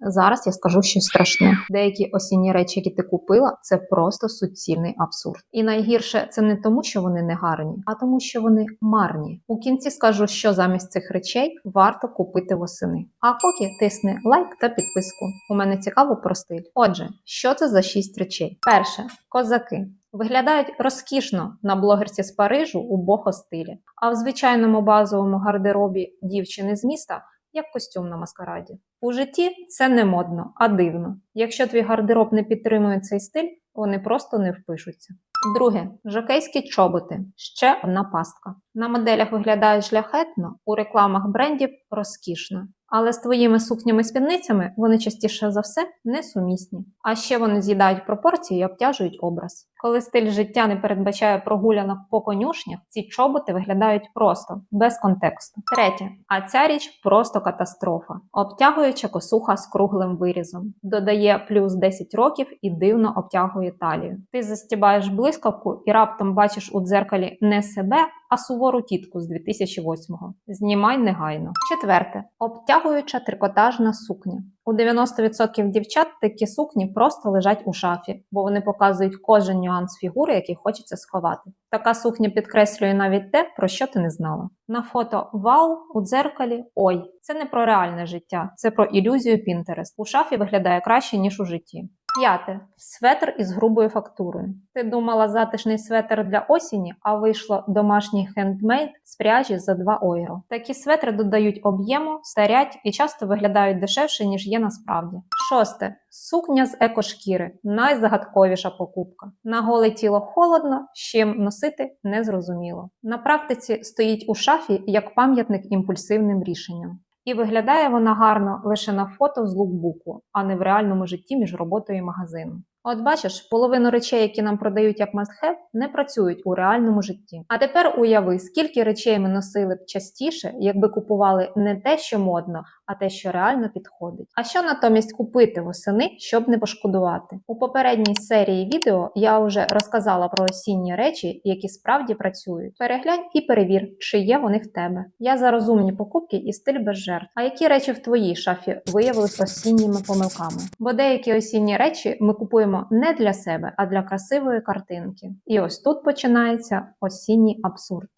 Зараз я скажу щось страшне. Деякі осінні речі, які ти купила, це просто суцільний абсурд. І найгірше це не тому, що вони не гарні, а тому, що вони марні. У кінці скажу, що замість цих речей варто купити восени. А поки тисни лайк та підписку. У мене цікаво про стиль. Отже, що це за шість речей? Перше козаки. Виглядають розкішно на блогерці з Парижу у бохо стилі, а в звичайному базовому гардеробі дівчини з міста як костюм на маскараді. У житті це не модно, а дивно. Якщо твій гардероб не підтримує цей стиль, вони просто не впишуться. Друге жокейські чоботи ще одна пастка. На моделях виглядають шляхетно, у рекламах брендів розкішно. Але з твоїми сукнями-спідницями вони частіше за все несумісні. А ще вони з'їдають пропорції і обтяжують образ. Коли стиль життя не передбачає прогулянок по конюшнях, ці чоботи виглядають просто, без контексту. Третє. А ця річ просто катастрофа. Обтягуюча косуха з круглим вирізом. Додає плюс 10 років і дивно обтягує талію. Ти застібаєш блискавку і раптом бачиш у дзеркалі не себе, а сувору тітку з 2008-го. Знімай негайно. Четверте. Обтягуюча трикотажна сукня. У 90% дівчат такі сукні просто лежать у шафі, бо вони показують кожен нюанс фігури, який хочеться сховати. Така сукня підкреслює навіть те, про що ти не знала. На фото вау, у дзеркалі ой. Це не про реальне життя, це про ілюзію Пінтерест. У шафі виглядає краще, ніж у житті. П'яте светр із грубою фактурою. Ти думала затишний светр для осені, а вийшло домашній хендмейд з пряжі за 2 ойро. Такі светри додають об'єму, старять і часто виглядають дешевше, ніж є насправді. Шосте сукня з екошкіри найзагадковіша покупка. На голе тіло холодно, з чим носити незрозуміло. На практиці стоїть у шафі як пам'ятник імпульсивним рішенням. І виглядає вона гарно лише на фото з лукбуку, а не в реальному житті між роботою і магазином. От бачиш, половину речей, які нам продають як must-have, не працюють у реальному житті. А тепер уяви, скільки речей ми носили б частіше, якби купували не те, що модно, а те, що реально підходить. А що натомість купити восени, щоб не пошкодувати? У попередній серії відео я вже розказала про осінні речі, які справді працюють. Переглянь і перевір, чи є вони в тебе. Я за розумні покупки і стиль без жертв. А які речі в твоїй шафі виявились осінніми помилками? Бо деякі осінні речі ми купуємо не для себе, а для красивої картинки. І ось тут починається осінній абсурд.